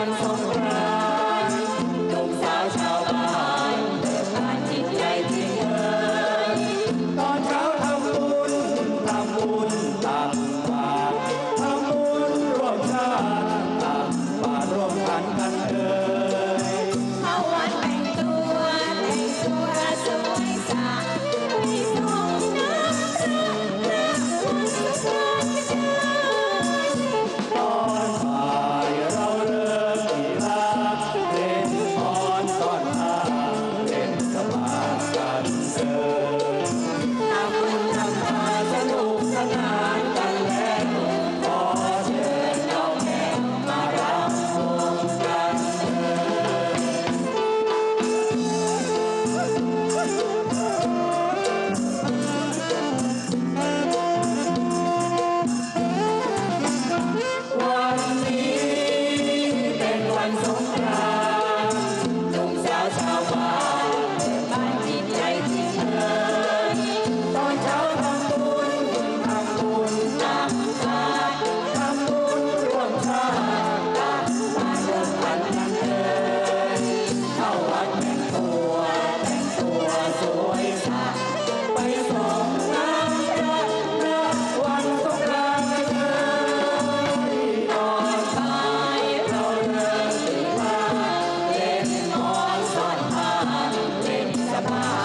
านสงกรตุ๊มสาวชาวบ้านเบิกนจิตใที่เอิญตอนเช้าทำบุญทำบุญตักบาตรทำบุญร่วมชาติตักบาตรร่วมกันกัน Wow.